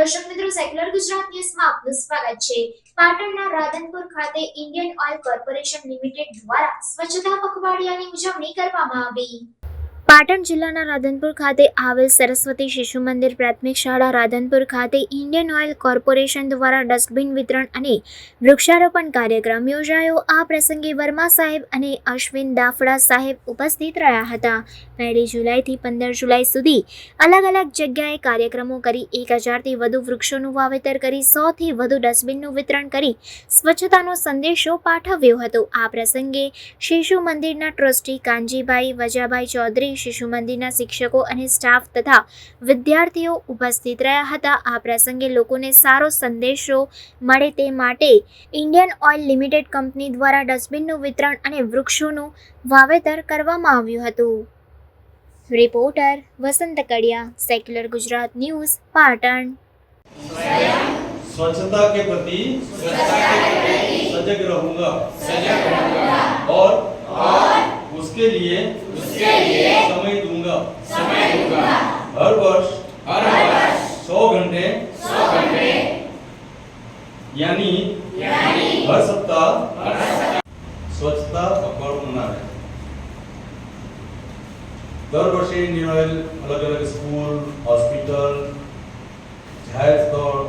દર્શક મિત્રો સેક્યુલર ગુજરાત ન્યૂઝમાં આપનું સ્વાગત છે. પાટણના રાધનપુર ખાતે ઇન્ડિયન ઓઇલ કોર્પોરેશન લિમિટેડ દ્વારા સ્વચ્છતા પખવાડિયાની ઉજવણી કરવામાં આવી. પાટણ જિલ્લાના રાધનપુર ખાતે આવેલ સરસ્વતી શિશુ મંદિર પ્રાથમિક શાળા રાધનપુર ખાતે ઇન્ડિયન ઓઇલ કોર્પોરેશન દ્વારા ડસ્ટબિન વિતરણ અને વૃક્ષારોપણ કાર્યક્રમ યોજાયો. આ પ્રસંગે વર્મા સાહેબ અને અશ્વિન દાફડા સાહેબ ઉપસ્થિત રહ્યા હતા. પહેલી જુલાઈથી પંદર જુલાઈ સુધી અલગ અલગ જગ્યાએ કાર્યક્રમો કરી એક હજારથી વધુ વૃક્ષોનું વાવેતર કરી, સોથી વધુ ડસ્ટબિનનું વિતરણ કરી સ્વચ્છતાનો સંદેશો પાઠવ્યો હતો. આ પ્રસંગે શિશુ મંદિરના ટ્રસ્ટી કાનજીભાઈ વજાભાઈ ચૌધરી શિશુ મંદિરના શિક્ષકો અને સ્ટાફ તથા વિદ્યાર્થીઓ ઉપસ્થિત રહ્યા હતા આ પ્રસંગે લોકોને સારો સંદેશો મળે તે માટે ઇન્ડિયન ઓઇલ લિમિટેડ કંપની દ્વારા ડસ્ટબિનનું વિતરણ અને વૃક્ષોનું વાવેતર કરવામાં આવ્યું હતું રિપોર્ટર વસંત કડિયા સેક્યુલર ગુજરાત ન્યૂઝ પાટણ स्वच्छता के प्रति सजग रहूंगा और उसके लिए समय दूंगा हर वर्ष सौ घंटे यानी हर सप्ताह स्वच्छता पखवाड़ो मनावे દર વર્ષે ઇન્ડિયન ઓઇલ અલગ અલગ સ્કૂલ હોસ્પિટલ જાહેર સ્થળ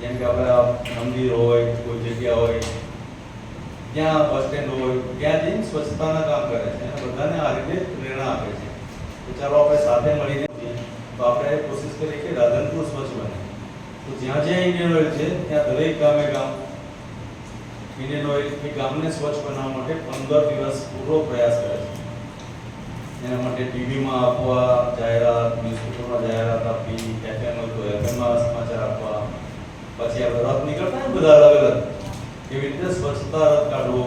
જેમ કે આપણે આ મંદિર હોય કોઈ જગ્યા હોય ત્યાં બસ સ્ટેન્ડ હોય, ત્યાં જઈને સ્વચ્છતાના કામ કરે છે અને બધાને આ રીતે પ્રેરણા આપે છે. તો ચાલો આપણે સાથે મળીને તો આપણે કોશિશ કરીએ કે રાધનપુર સ્વચ્છ બને. તો જ્યાં જ્યાં ઇન્ડિયન ઓઇલ છે, ત્યાં દરેક ગામે ગામ ઇન્ડિયન ઓઇલ એ ગામને સ્વચ્છ બનાવવા માટે પંદર દિવસ પૂરો પ્રયાસ કરે છે. એના માટે ટીવીમાં આપવા, જાહેરાત ન્યૂઝપેપરમાં જાહેરાત આપવી એફએમ હોય તો એફએમમાં સમાચાર આપવા, પછી આપણે રથ નીકળતા બધા અલગ અલગ એવી રીતે સ્વચ્છતા રથ કાઢવો?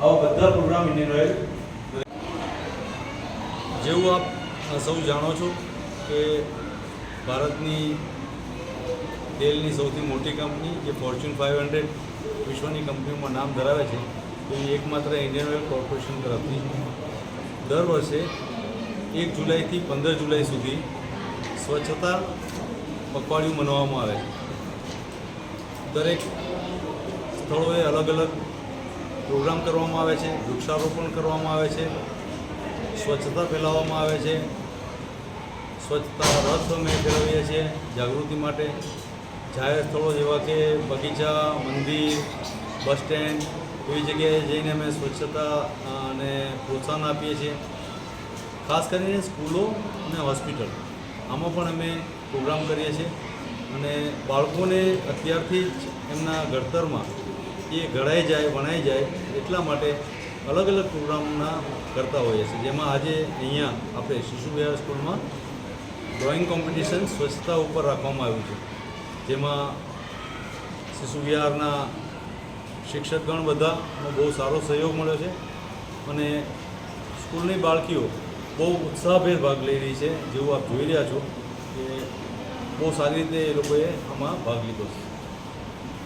આવા બધા પ્રોગ્રામ ઇન્ડિયન જેવું આપ સૌ જાણો છો કે ભારતની તેલની સૌથી મોટી કંપની જે ફોર્ચ્યુન ફાઇવ હંડ્રેડ વિશ્વની કંપનીઓમાં નામ ધરાવે છે તો એ એકમાત્ર ઇન્ડિયન ઓઇલ કોર્પોરેશન તરફથી દર વર્ષે એક જુલાઈથી પંદર જુલાઈ સુધી સ્વચ્છતા પખવાડિયું મનાવવામાં આવે દરેક સ્થળોએ અલગ અલગ પ્રોગ્રામ કરવામાં આવે છે, વૃક્ષારોપણ કરવામાં આવે છે, સ્વચ્છતા ફેલાવવામાં આવે છે, સ્વચ્છતા રથ અમે ફેલાવીએ છીએ જાગૃતિ માટે. જાહેર સ્થળો જેવા કે બગીચા, મંદિર, બસ સ્ટેન્ડ, એવી જગ્યાએ જઈને અમે સ્વચ્છતા અને પ્રોત્સાહન આપીએ છીએ. ખાસ કરીને સ્કૂલો અને હોસ્પિટલ, આમાં પણ અમે પ્રોગ્રામ કરીએ છીએ. અને બાળકોને અત્યારથી જ એમના ઘડતરમાં એ ઘડાઈ જાય, વણાઈ જાય એટલા માટે અલગ અલગ પ્રોગ્રામના કરતા હોઈએ છીએ. જેમાં આજે અહીંયા આપણે શિશુ વિહાર સ્કૂલમાં ડ્રોઈંગ કોમ્પિટિશન સ્વચ્છતા ઉપર રાખવામાં આવ્યું છે. જેમાં શિશુ વિહારના શિક્ષકગણ બધાનો બહુ સારો સહયોગ મળ્યો છે અને સ્કૂલની બાળકીઓ બહુ ઉત્સાહભેર ભાગ લઈ રહી છે, જેવું આપ જોઈ રહ્યા છો કે બહુ સારી રીતે એ લોકોએ આમાં ભાગ લીધો છે.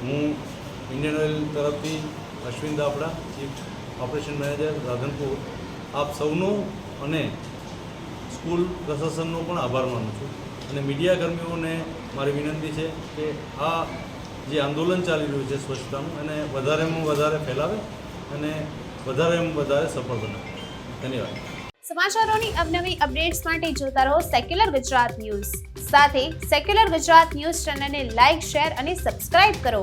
હું ઇન્ડિયન ઓઇલ તરફથી Ashwin Dafda chief operation manager Radhanpur. આપ સૌનો અને સ્કૂલ પ્રશાસનનો પણ આભાર માનું છું. અને મીડિયા કર્મીઓને મારી વિનંતી છે કે આ જે આંદોલન ચાલી રહ્યું છે સ્વચ્છતાનું, એને વધારેમાં વધારે ફેલાવે અને વધારેમાં વધારે સફળ બનાવે ધન્યવાદ. સમાચારોની અવનવી અપડેટ્સ માટે જોતા રહો સેક્યુલર ગુજરાત ન્યૂઝ સાથે સેક્યુલર ગુજરાત ન્યૂઝ ચેનલને લાઇક શેર અને સબસ્ક્રાઇબ કરો.